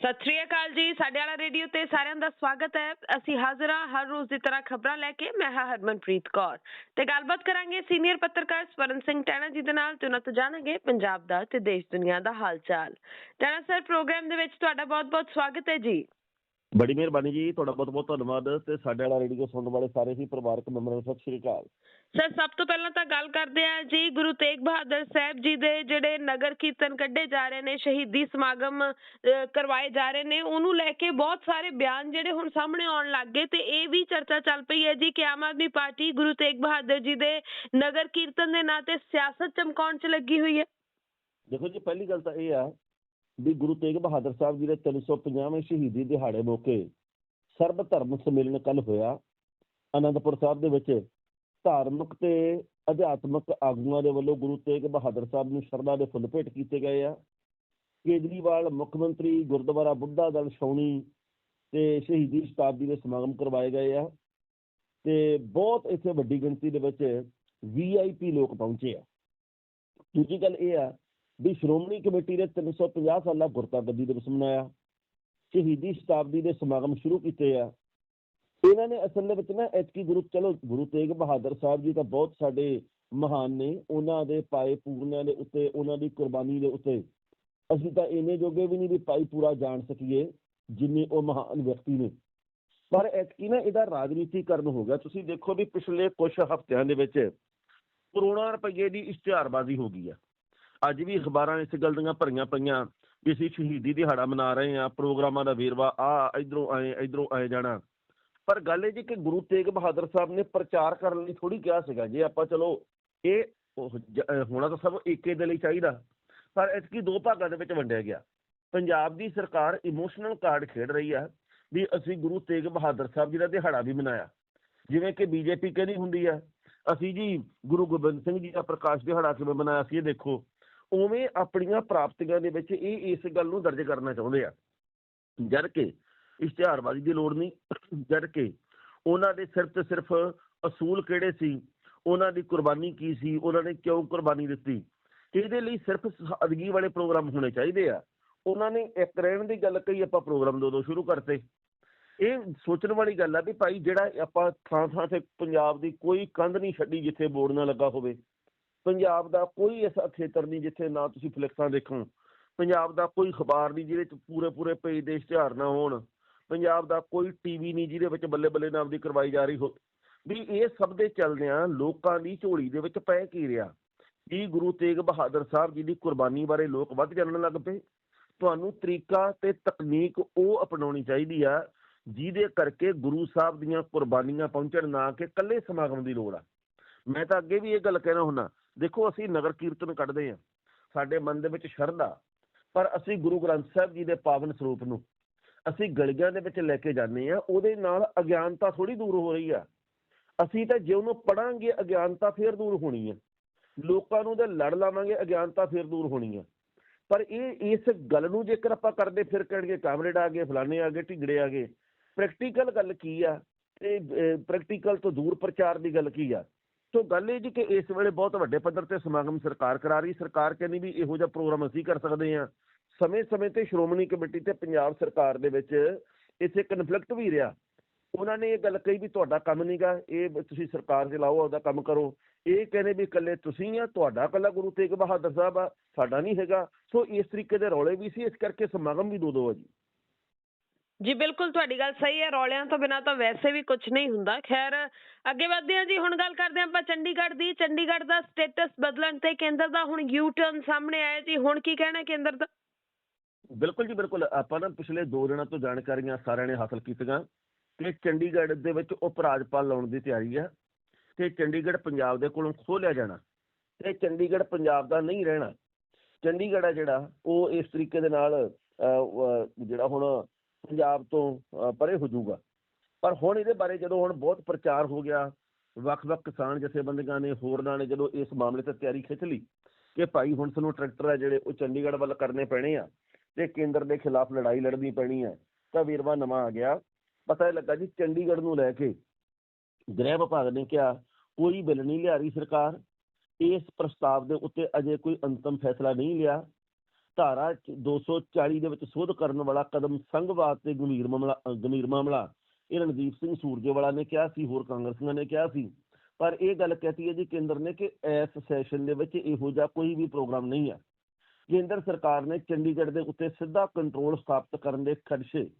ਸਤਿ ਸ਼੍ਰੀ ਅਕਾਲ ਜੀ, ਸਾਡੇ ਵਾਲਾ ਰੇਡੀਓ ਤੇ ਸਾਰਿਆਂ ਦਾ ਸਵਾਗਤ ਹੈ। ਅਸੀਂ ਹਾਜ਼ਰ ਹਾਂ ਹਰ ਰੋਜ਼ ਦੀ ਤਰ੍ਹਾਂ ਖਬਰਾਂ ਲੈ ਕੇ। ਮੈਂ ਹਾਂ ਹਰਮਨਪ੍ਰੀਤ ਕੌਰ। ਤੇ ਗੱਲਬਾਤ ਕਰਾਂਗੇ ਸੀਨੀਅਰ ਪੱਤਰਕਾਰ ਸਵਰਨ ਸਿੰਘ ਟੈਣਾ ਜੀ ਦੇ ਨਾਲ, ਤੇ ਉਹਨਾਂ ਤੋਂ ਜਾਣਾਂਗੇ ਪੰਜਾਬ ਦਾ ਤੇ ਦੇਸ਼ ਦੁਨੀਆ ਦਾ ਹਾਲ ਚਾਲ। ਟੈਣਾ ਸਰ, ਪ੍ਰੋਗਰਾਮ ਦੇ ਵਿੱਚ ਤੁਹਾਡਾ ਬਹੁਤ-ਬਹੁਤ ਸਵਾਗਤ ਹੈ ਜੀ। ਬੜੀ ਮਿਹਰਬਾਨੀ ਜੀ ਤੁਹਾਡਾ ਬਹੁਤ ਬਹੁਤ ਧੰਨਵਾਦ ਤੇ ਸਾਡੇ ਵਾਲਾ ਰੇਡੀਓ ਸੁਣਨ ਵਾਲੇ ਸਾਰੇ ਹੀ ਪਰਿਵਾਰਕ ਮੈਂਬਰਾਂ ਨੂੰ ਸਤਿ ਸ਼੍ਰੀ ਅਕਾਲ। ਸਰ ਸਭ ਤੋਂ ਪਹਿਲਾਂ ਤਾਂ ਗੱਲ ਕਰਦੇ ਆ ਜੀ ਗੁਰੂ ਤੇਗ ਬਹਾਦਰ ਸਾਹਿਬ ਜੀ ਦੇ ਜਿਹੜੇ ਨਗਰ ਕੀਰਤਨ ਕੱਢੇ ਜਾ ਰਹੇ ਨੇ ਸ਼ਹੀਦੀ ਸਮਾਗਮ ਕਰਵਾਏ ਜਾ ਰਹੇ ਨੇ ਉਹਨੂੰ ਲੈ ਕੇ ਬਹੁਤ ਸਾਰੇ ਬਿਆਨ ਜਿਹੜੇ ਹੁਣ ਸਾਹਮਣੇ ਆਉਣ ਲੱਗ ਗਏ ਤੇ ਇਹ ਵੀ ਚਰਚਾ ਚੱਲ ਪਈ ਹੈ ਜੀ ਕਿ ਆਮ ਆਦਮੀ ਪਾਰਟੀ ਗੁਰੂ ਤੇਗ ਬਹਾਦਰ ਜੀ ਦੇ ਨਗਰ ਕੀਰਤਨ ਦੇ ਨਾਂ ਤੇ ਸਿਆਸਤ ਚਮਕਾਉਣ 'ਚ ਲੱਗੀ ਹੋਈ ਹੈ। ਦੇਖੋ ਜੀ ਪਹਿਲੀ ਗੱਲ ਤਾਂ ਇਹ ਆ ਵੀ ਗੁਰੂ ਤੇਗ ਬਹਾਦਰ ਸਾਹਿਬ ਜੀ ਦੇ 350ਵੇਂ ਸ਼ਹੀਦੀ ਦਿਹਾੜੇ ਮੌਕੇ ਸਰਬ ਧਰਮ ਸੰਮੇਲਨ ਕੱਲ ਹੋਇਆ। ਅਨੰਦਪੁਰ ਸਾਹਿਬ ਦੇ ਵਿੱਚ ਧਾਰਮਿਕ ਤੇ ਅਧਿਆਤਮਿਕ ਆਗੂਆਂ ਦੇ ਵੱਲੋਂ ਗੁਰੂ ਤੇਗ ਬਹਾਦਰ ਸਾਹਿਬ ਨੂੰ ਸ਼ਰਧਾ ਦੇ ਫੁੱਲ ਭੇਟ ਕੀਤੇ ਗਏ ਆ। ਕੇਜਰੀਵਾਲ, ਮੁੱਖ ਮੰਤਰੀ, ਗੁਰਦੁਆਰਾ ਬੁੱਢਾ ਦਲ, ਛਾਉਣੀ ਤੇ ਸ਼ਹੀਦੀ ਸ਼ਤਾਬਦੀ ਦੇ ਸਮਾਗਮ ਕਰਵਾਏ ਗਏ ਆ ਤੇ ਬਹੁਤ ਇੱਥੇ ਵੱਡੀ ਗਿਣਤੀ ਦੇ ਵਿੱਚ ਵੀਆਈਪੀ ਲੋਕ ਪਹੁੰਚੇ ਆ। ਦੂਜੀ ਗੱਲ ਇਹ ਆ ਵੀ ਸ਼੍ਰੋਮਣੀ ਕਮੇਟੀ ਨੇ 350 ਸਾਲਾ ਗੁਰਤਾ ਗੱਦੀ ਦਿਵਸ ਮਨਾਇਆ। ਸ਼ਹੀਦੀ ਸ਼ਤਾਬਦੀ ਦੇ ਸਮਾਗਮ ਸ਼ੁਰੂ ਕੀਤੇ ਆ। ਇਹਨਾਂ ਨੇ ਅਸਲ ਦੇ ਵਿੱਚ ਨਾ ਐਤਕੀ ਗੁਰੂ, ਚਲੋ ਗੁਰੂ ਤੇਗ ਬਹਾਦਰ ਸਾਹਿਬ ਜੀ ਤਾਂ ਬਹੁਤ ਸਾਡੇ ਮਹਾਨ ਨੇ। ਉਹਨਾਂ ਦੇ ਪਾਏ ਪੂਰਨਿਆਂ ਦੇ ਉੱਤੇ, ਉਹਨਾਂ ਦੀ ਕੁਰਬਾਨੀ ਦੇ ਉੱਤੇ। ਅਸੀਂ ਤਾਂ ਇੰਨੇ ਜੋਗੇ ਵੀ ਨਹੀਂ ਵੀ ਪਾਈ ਪੂਰਾ ਜਾਣ ਸਕੀਏ, ਜਿੰਨੇ ਉਹ ਮਹਾਨ ਵਿਅਕਤੀ ਨੇ। ਪਰ ਐਤਕੀ ਨਾ ਇਹਦਾ ਰਾਜਨੀਤੀਕਰਨ ਹੋ ਗਿਆ। ਤੁਸੀਂ ਦੇਖੋ ਵੀ ਪਿਛਲੇ ਕੁਝ ਹਫ਼ਤਿਆਂ ਦੇ ਵਿੱਚ ਕਰੋੜਾਂ ਰੁਪਏ ਦੀ ਇਸ਼ਤਿਹਾਰਬਾਜ਼ੀ ਹੋ ਗਈ ਆ। ਅੱਜ ਵੀ ਅਖਬਾਰਾਂ ਇਸ ਗੱਲ ਦੀਆਂ ਭਰੀਆਂ ਪਈਆਂ ਵੀ ਅਸੀਂ ਸ਼ਹੀਦੀ ਦਿਹਾੜਾ ਮਨਾ ਰਹੇ ਹਾਂ, ਪ੍ਰੋਗਰਾਮਾਂ ਦਾ ਵੇਰਵਾ ਆ ਇਧਰੋਂ ਆਏ ਇਧਰੋਂ ਆਏ ਜਾਣਾ। ਪਰ ਗੱਲ ਇਹ ਜੀ ਕਿ ਗੁਰੂ ਤੇਗ ਬਹਾਦਰ ਸਾਹਿਬ ਨੇ ਪ੍ਰਚਾਰ ਕਰਨ ਲਈ ਥੋੜੀ ਕਿਹਾ ਸੀਗਾ, ਜੇ ਆਪਾਂ ਚਲੋ ਇਹ ਹੋਣਾ ਤਾਂ ਸਭ ਏਕੇ ਦੇ ਲਈ ਚਾਹੀਦਾ, ਪਰ ਇਤਕੀ ਦੋ ਭਾਗਾਂ ਦੇ ਵਿੱਚ ਵੰਡਿਆ ਗਿਆ। ਪੰਜਾਬ ਦੀ ਸਰਕਾਰ ਇਮੋਸ਼ਨਲ ਕਾਰਡ ਖੇਡ ਰਹੀ ਆ ਵੀ ਅਸੀਂ ਗੁਰੂ ਤੇਗ ਬਹਾਦਰ ਸਾਹਿਬ ਜੀ ਦਾ ਦਿਹਾੜਾ ਵੀ ਮਨਾਇਆ। ਜਿਵੇਂ ਕਿ ਬੀਜੇਪੀ ਕਹਿੰਦੀ ਹੁੰਦੀ ਆ, ਅਸੀਂ ਜੀ ਗੁਰੂ ਗੋਬਿੰਦ ਸਿੰਘ ਜੀ ਦਾ ਪ੍ਰਕਾਸ਼ ਦਿਹਾੜਾ ਕਿਵੇਂ ਮਨਾਇਆ ਸੀ, ਇਹ ਦੇਖੋ। ਉਵੇਂ ਆਪਣੀਆਂ ਪ੍ਰਾਪਤੀਆਂ ਦੇ ਵਿੱਚ ਇਹ ਇਸ ਗੱਲ ਨੂੰ ਦਰਜ ਕਰਨਾ ਚਾਹੁੰਦੇ ਆ। ਜਦ ਕਿ ਇਸ਼ਤਿਹਾਰਬਾਜ਼ੀ ਦੀ ਲੋੜ ਨਹੀਂ, ਜਦ ਕਿ ਉਹਨਾਂ ਦੇ ਸਿਰਫ ਤੇ ਸਿਰਫ ਅਸੂਲ ਕਿਹੜੇ ਸੀ, ਉਹਨਾਂ ਦੀ ਕੁਰਬਾਨੀ ਕੀ ਸੀ, ਉਹਨਾਂ ਨੇ ਕਿਉਂ ਕੁਰਬਾਨੀ ਦਿੱਤੀ? ਇਹਦੇ ਲਈ ਸਿਰਫ ਅਦਗੀ ਵਾਲੇ ਪ੍ਰੋਗਰਾਮ ਹੋਣੇ ਚਾਹੀਦੇ ਆ। ਉਹਨਾਂ ਨੇ ਇੱਕ ਰਹਿਣ ਦੀ ਗੱਲ ਕਹੀ, ਆਪਾਂ ਪ੍ਰੋਗਰਾਮ ਦੋ ਦੋ ਸ਼ੁਰੂ ਕਰਤੇ। ਇਹ ਸੋਚਣ ਵਾਲੀ ਗੱਲ ਆ ਵੀ ਭਾਈ ਜਿਹੜਾ ਆਪਾਂ ਥਾਂ ਥਾਂ ਤੇ ਪੰਜਾਬ ਦੀ ਕੋਈ ਕੰਧ ਨਹੀਂ ਛੱਡੀ ਜਿੱਥੇ ਬੋਰਡ ਨਾ ਲੱਗਾ ਹੋਵੇ। ਪੰਜਾਬ ਦਾ ਕੋਈ ਐਸਾ ਖੇਤਰ ਨਹੀਂ ਜਿੱਥੇ ਨਾ ਤੁਸੀਂ ਫਲੈਕਸਾਂ ਦੇਖੋ। ਪੰਜਾਬ ਦਾ ਕੋਈ ਅਖਬਾਰ ਨਹੀਂ ਜਿਹਦੇ ਚ ਪੂਰੇ ਪੂਰੇ ਪੇਜ ਦੇ ਇਸ਼ਤਿਹਾਰ ਨਾ ਹੋਣ। ਪੰਜਾਬ ਦਾ ਕੋਈ ਟੀਵੀ ਨਹੀਂ ਜਿਹਦੇ ਵਿੱਚ ਬੱਲੇ ਬੱਲੇ ਨਾਮ ਦੀ ਕਰਵਾਈ ਜਾ ਰਹੀ ਹੋ। ਵੀ ਇਹ ਸਭ ਦੇ ਚੱਲਦਿਆਂ ਲੋਕਾਂ ਦੀ ਝੋਲੀ ਦੇ ਵਿੱਚ ਪੈ ਕੀ ਰਿਹਾ? ਕੀ ਗੁਰੂ ਤੇਗ ਬਹਾਦਰ ਸਾਹਿਬ ਜੀ ਦੀ ਕੁਰਬਾਨੀ ਬਾਰੇ ਲੋਕ ਵੱਧ ਜਾਣਨ ਲੱਗ ਪਏ। ਤੁਹਾਨੂੰ ਤਰੀਕਾ ਤੇ ਤਕਨੀਕ ਉਹ ਅਪਣਾਉਣੀ ਚਾਹੀਦੀ ਆ, ਜਿਹਦੇ ਕਰਕੇ ਗੁਰੂ ਸਾਹਿਬ ਦੀਆਂ ਕੁਰਬਾਨੀਆਂ ਪਹੁੰਚਣ ਨਾ ਕਿ ਕੱਲੇ ਸਮਾਗਮ ਦੀ ਲੋੜ ਆ। ਮੈਂ ਤਾਂ ਅੱਗੇ ਵੀ ਇਹ ਗੱਲ ਕਹਿਣਾ ਹੁੰਦਾ ਦੇਖੋ, ਅਸੀਂ ਨਗਰ ਕੀਰਤਨ ਕੱਢਦੇ ਆ ਸਾਡੇ ਮਨ ਦੇ ਵਿੱਚ ਸ਼ਰਧਾ, ਪਰ ਅਸੀਂ ਗੁਰੂ ਗ੍ਰੰਥ ਸਾਹਿਬ ਜੀ ਦੇ ਪਾਵਨ ਸਰੂਪ ਨੂੰ ਅਸੀਂ ਗਲੀਆਂ ਦੇ ਵਿੱਚ ਲੈ ਕੇ ਜਾਂਦੇ ਆ ਉਹਦੇ ਨਾਲ ਅਗਿਆਨਤਾ ਥੋੜੀ ਦੂਰ ਹੋ ਰਹੀ ਆ। ਅਸੀਂ ਤਾਂ ਜੇ ਉਹਨੂੰ ਪੜਾਂਗੇ ਅਗਿਆਨਤਾ ਫੇਰ ਦੂਰ ਹੋਣੀ ਆ। ਲੋਕਾਂ ਨੂੰ ਤੇ ਲੜ ਲਾਵਾਂਗੇ, ਅਗਿਆਨਤਾ ਫੇਰ ਦੂਰ ਹੋਣੀ ਆ। ਪਰ ਇਹ ਇਸ ਗੱਲ ਨੂੰ ਜੇਕਰ ਆਪਾਂ ਕਰਦੇ ਫਿਰ ਕਹਿਣਗੇ, ਕਾਮਰੇਡ ਆ ਗਏ, ਫਲਾਣੇ ਆ ਗਏ, ਢਿਗੜੇ ਆ ਗਏ। ਪ੍ਰੈਕਟੀਕਲ ਗੱਲ ਕੀ ਆ? ਤੇ ਪ੍ਰੈਕਟੀਕਲ ਤੋਂ ਦੂਰ ਪ੍ਰਚਾਰ ਦੀ ਗੱਲ ਕੀ ਆ? ਸੋ ਗੱਲ ਇਹ ਜੀ ਕਿ ਇਸ ਵੇਲੇ ਬਹੁਤ ਵੱਡੇ ਪੱਧਰ ਤੇ ਸਮਾਗਮ ਸਰਕਾਰ ਕਰਾ ਰਹੀ, ਸਰਕਾਰ ਕਹਿੰਦੀ ਵੀ ਇਹੋ ਜਿਹਾ ਪ੍ਰੋਗਰਾਮ ਅਸੀਂ ਕਰ ਸਕਦੇ ਹਾਂ। ਸਮੇਂ-ਸਮੇਂ ਤੇ ਸ਼੍ਰੋਮਣੀ ਕਮੇਟੀ ਤੇ ਪੰਜਾਬ ਸਰਕਾਰ ਦੇ ਵਿੱਚ ਇੱਥੇ ਕਨਫਲਿਕਟ ਵੀ ਰਿਹਾ। ਉਹਨਾਂ ਨੇ ਇਹ ਗੱਲ ਕਹੀ ਵੀ ਤੁਹਾਡਾ ਕੰਮ ਨਹੀਂਗਾ ਇਹ ਤੁਸੀਂ ਸਰਕਾਰ 'ਚ ਲਾਓ ਉਹਦਾ ਕੰਮ ਕਰੋ। ਇਹ ਕਹਿੰਦੇ ਵੀ ਇਕੱਲੇ ਤੁਸੀਂ ਆ, ਤੁਹਾਡਾ ਇਕੱਲਾ ਗੁਰੂ ਤੇਗ ਬਹਾਦਰ ਸਾਹਿਬ ਆ, ਸਾਡਾ ਨਹੀਂ ਹੈਗਾ। ਸੋ ਇਸ ਤਰੀਕੇ ਦੇ ਰੌਲੇ ਵੀ ਸੀ, ਇਸ ਕਰਕੇ ਸਮਾਗਮ ਵੀ ਦੋ ਦੋ ਆ ਜੀ। ਜੀ ਬਿਲਕੁਲ, ਤੁਹਾਡੀ ਗੱਲ ਸਹੀ ਹੈ, ਰੌਲਿਆਂ ਤੋਂ ਬਿਨਾਂ ਤਾਂ ਵੈਸੇ ਵੀ ਕੁਝ ਨਹੀਂ ਹੁੰਦਾ। ਖੈਰ, ਅੱਗੇ ਵਧਦੇ ਹਾਂ ਜੀ, ਹੁਣ ਗੱਲ ਕਰਦੇ ਹਾਂ ਆਪਾਂ ਚੰਡੀਗੜ੍ਹ ਦੀ। ਚੰਡੀਗੜ੍ਹ ਦਾ ਸਟੇਟਸ ਬਦਲਣ ਤੇ ਕੇਂਦਰ ਦਾ ਹੁਣ ਯੂ ਟਰਨ ਸਾਹਮਣੇ ਆਇਆ ਜੀ। ਹੁਣ ਕੀ ਕਹਿਣਾ ਕੇਂਦਰ ਦਾ? ਬਿਲਕੁਲ ਜੀ, ਬਿਲਕੁਲ। ਆਪਾਂ ਨਾ ਪਿਛਲੇ 2 ਦਿਨਾਂ ਤੋਂ ਜਾਣਕਾਰੀਆਂ ਸਾਰਿਆਂ ਨੇ ਹਾਸਲ ਕੀਤੀਆਂ ਕਿ ਚੰਡੀਗੜ੍ਹ ਦੇ ਵਿੱਚ ਉਪ ਰਾਜਪਾਲ ਲਾਉਣ ਦੀ ਤਿਆਰੀ ਹੈ ਤੇ ਚੰਡੀਗੜ੍ਹ ਪੰਜਾਬ ਦੇ ਕੋਲੋਂ ਖੋਹ ਲਿਆ ਜਾਣਾ ਤੇ ਚੰਡੀਗੜ੍ਹ ਪੰਜਾਬ ਦਾ ਨਹੀਂ ਰਹਿਣਾ। ਚੰਡੀਗੜ੍ਹ ਆ ਜਿਹੜਾ, ਉਹ ਇਸ ਤਰੀਕੇ ਦੇ ਨਾਲ ਜਿਹੜਾ ਹੁਣ ਪੰਜਾਬ ਤੋਂ ਪਰੇ ਹੋ ਜਾਊਗਾ। ਪਰ ਹੁਣ ਇਹਦੇ ਬਾਰੇ ਜਦੋਂ ਹੁਣ ਬਹੁਤ ਪ੍ਰਚਾਰ ਹੋ ਗਿਆ, ਵੱਖ-ਵੱਖ ਕਿਸਾਨ ਜਥੇਬੰਦੀਆਂ ਨੇ, ਹੋਰਨਾਂ ਨੇ ਜਦੋਂ ਇਸ ਮਾਮਲੇ ਤੇ ਤਿਆਰੀ ਖਿੱਚ ਲਈ ਕਿ ਭਾਈ ਹੁਣ ਸਾਨੂੰ ਟਰੈਕਟਰ ਆ ਜਿਹੜੇ ਉਹ ਚੰਡੀਗੜ੍ਹ ਵੱਲ ਕਰਨੇ ਪੈਣੇ ਆ ਤੇ ਕੇਂਦਰ ਦੇ ਖਿਲਾਫ ਲੜਾਈ ਲੜਨੀ ਪੈਣੀ ਹੈ ਤਾਂ ਵੀਰਵਾ ਨਵਾਂ ਆ ਗਿਆ। ਪਤਾ ਇਹ ਲੱਗਾ ਜੀ ਚੰਡੀਗੜ੍ਹ ਨੂੰ ਲੈ ਕੇ ਗ੍ਰਹਿ ਵਿਭਾਗ ਨੇ ਕਿਹਾ, ਕੋਈ ਬਿੱਲ ਨਹੀਂ ਲਿਆ ਰਹੀ ਸਰਕਾਰ। ਇਸ ਪ੍ਰਸਤਾਵ ਦੇ ਉੱਤੇ ਅਜੇ ਕੋਈ ਅੰਤਮ ਫੈਸਲਾ ਨਹੀਂ ਲਿਆ। ਧਾਰਾ ਚ 240 ਦੇ ਵਿੱਚ ਸੋਧ ਕਰਨ ਵਾਲਾ ਕਦਮ ਸੰਘਵਾਦ ਤੇ ਗੰਭੀਰ ਮਾਮਲਾ ਗੰਭੀਰ ਮਾਮਲਾ। ਇਹ ਰਣਦੀਪ ਸਿੰਘ ਸੂਰਜੇਵਾਲਾ ਨੇ ਕਿਹਾ ਸੀ, ਹੋਰ ਕਾਂਗਰਸੀਆਂ ਨੇ ਕਿਹਾ ਸੀ। ਪਰ ਇਹ ਗੱਲ ਕਹਤੀ ਹੈ ਜੀ ਕੇਂਦਰ ਨੇ ਕਿ ਇਸ ਸੈਸ਼ਨ ਦੇ ਵਿੱਚ ਇਹੋ ਜਿਹਾ ਕੋਈ ਵੀ ਪ੍ਰੋਗਰਾਮ ਨਹੀਂ ਹੈ। ਕੇਂਦਰ ਸਰਕਾਰ ਨੇ ਚੰਡੀਗੜ੍ਹ ਦੇ ਉੱਤੇ ਸਿੱਧਾ ਕੰਟਰੋਲ ਸਥਾਪਿਤ ਕਰਨ ਦੇ ਖਦਸ਼ੇ